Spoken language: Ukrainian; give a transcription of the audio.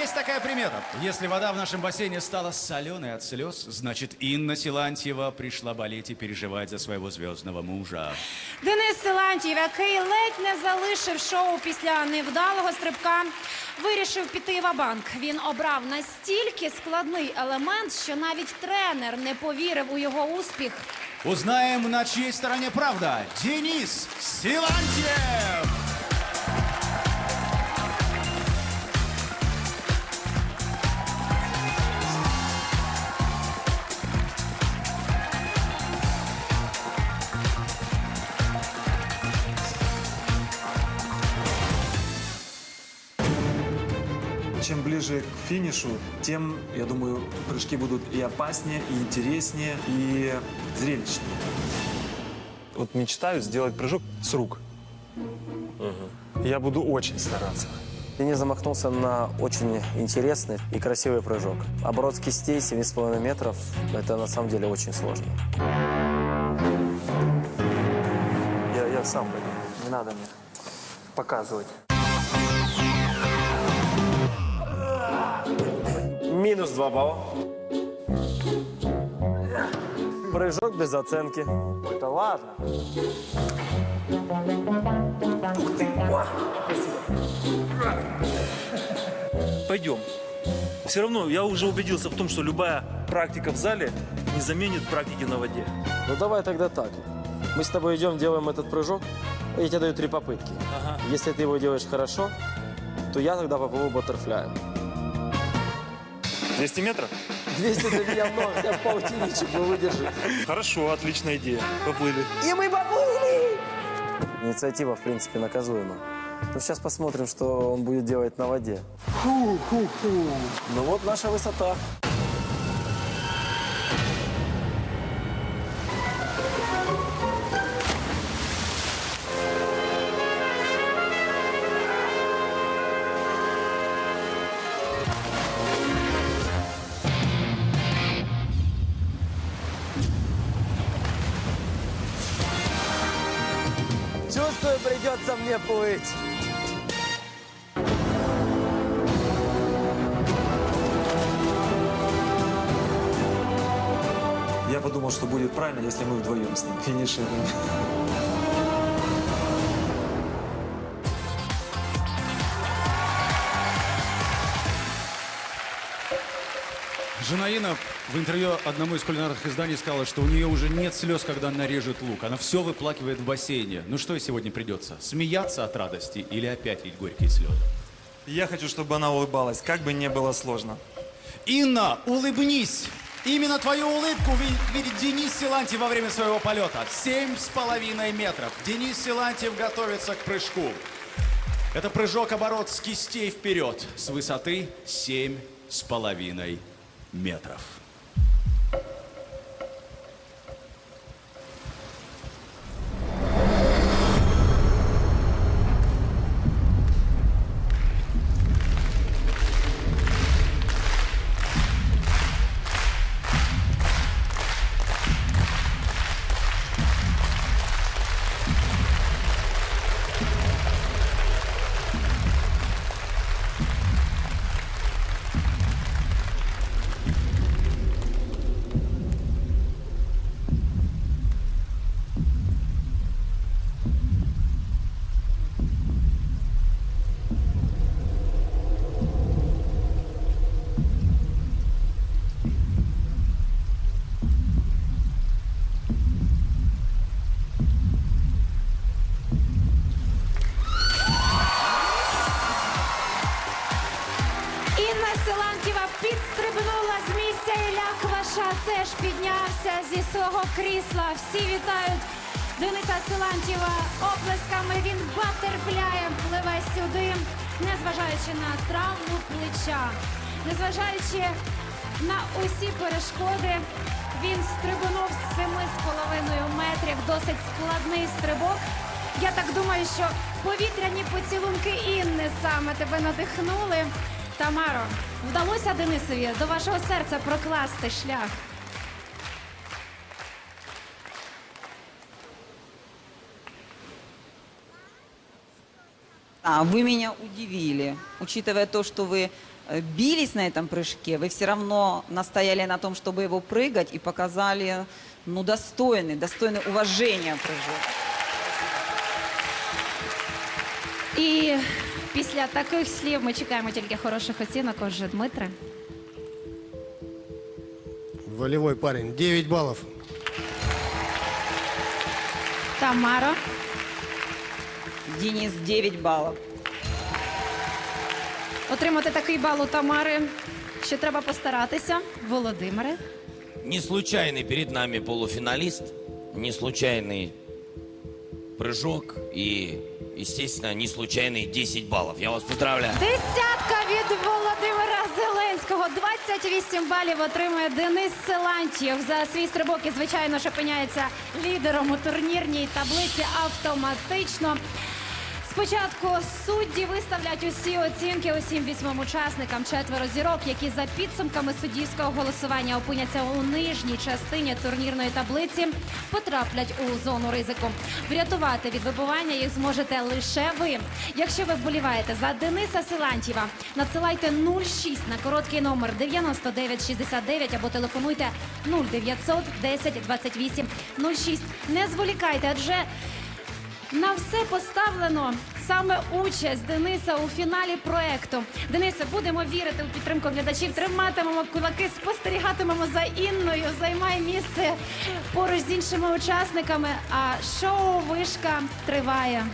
Есть такая примета. Если вода в нашем бассейне стала соленой от слез, значит, Инна Силантьева пришла болеть и переживать за своего звездного мужа. Денис Силантьєв, який ледь не залишив шоу після невдалого стрибка, вирішив піти в банк. Він обрав настільки складний елемент, що навіть тренер не повірив у його успіх. Узнаем, на чьей стороне правда. Денис Силантьев! Чем ближе к финишу, тем, я думаю, прыжки будут и опаснее, и интереснее, и зрелищнее. Вот мечтаю сделать прыжок с рук. Я буду очень стараться. Денис замахнулся на очень интересный и красивый прыжок. Оборот с кистей 7,5 метров – это на самом деле очень сложно. Я, я сам пойду. Не надо мне показывать. Минус 2 балла. Прыжок без оценки. Да ладно. Пойдем. Все равно я уже убедился в том, что любая практика в зале не заменит практики на воде. Ну давай тогда так. Мы с тобой идем, делаем этот прыжок, и я тебе даю три попытки. Ага. Если ты его делаешь хорошо, то я тогда поплыву баттерфляем. 200 метров? 200 для меня много, хотя бы полтинничек вы выдержите. Хорошо, отличная идея. Поплыли. И мы поплыли! Инициатива, в принципе, наказуема. Ну, сейчас посмотрим, что он будет делать на воде. Ну вот наша высота. Чувствую, придется мне плыть. Я подумал, что будет правильно, если мы вдвоем с ним финишируем. Жена Инна в интервью одному из кулинарных изданий сказала, что у нее уже нет слез, когда она режет лук. Она все выплакивает в бассейне. Ну что ей сегодня придется? Смеяться от радости или опять лить горькие слезы? Я хочу, чтобы она улыбалась, как бы не было сложно. Инна, улыбнись! Именно твою улыбку ви- видит Денис Силантьев во время своего полета. Семь с половиной метров. Денис Силантьев готовится к прыжку. Это прыжок-оборот с кистей вперед с высоты семь с половиной метров. Інна Силантьєва підстрибнула з місця Ілля Кваша теж піднявся зі свого крісла. Всі вітають Дениса Силантьєва оплесками. Він батерфляєм пливе сюди, незважаючи на травму плеча, незважаючи на усі перешкоди. Він стрибнув з семи з половиною метрів. Досить складний стрибок. Я так думаю, що повітряні поцілунки Інни саме тебе надихнули. Тамаро, вдалося Денисові до вашого серця прокласти шлях. А, вы меня удивили. Учитывая то, что вы э, бились на этом прыжке, вы все равно настояли на том, чтобы его прыгать и показали, ну, достойный, достойный уважения прыжок. І після таких слів ми чекаємо тільки хороших оцінок. Отже, Дмитре. Волевой парень. 9 баллов. Тамара. Денис 9 баллов. Отримати такий бал у Тамари. Ще треба постаратися. Володимире. Не случайный перед нами полуфиналист, не случайный прыжок и, естественно, не случайные 10 баллов. Я вас поздравляю. Десятка від Володимира Зеленського. 28 балів отримує Денис Селантьєв. За свій стрибок і, звичайно, ж опиняється лідером у турнірній таблиці автоматично. Спочатку судді виставлять усі оцінки усім вісьмом учасникам четверо зірок, які за підсумками суддівського голосування опиняться у нижній частині турнірної таблиці, потраплять у зону ризику. Врятувати від вибування їх зможете лише ви. Якщо ви вболіваєте за Дениса Силантьєва, надсилайте 06 на короткий номер 9969 або телефонуйте 0900 10 28 06. Не зволікайте, адже на все поставлено саме участь Дениса у фіналі проекту. Денисе, будемо вірити у підтримку глядачів, триматимемо кулаки, спостерігатимемо за Інною. Займай місце поруч з іншими учасниками. А шоу вишка триває.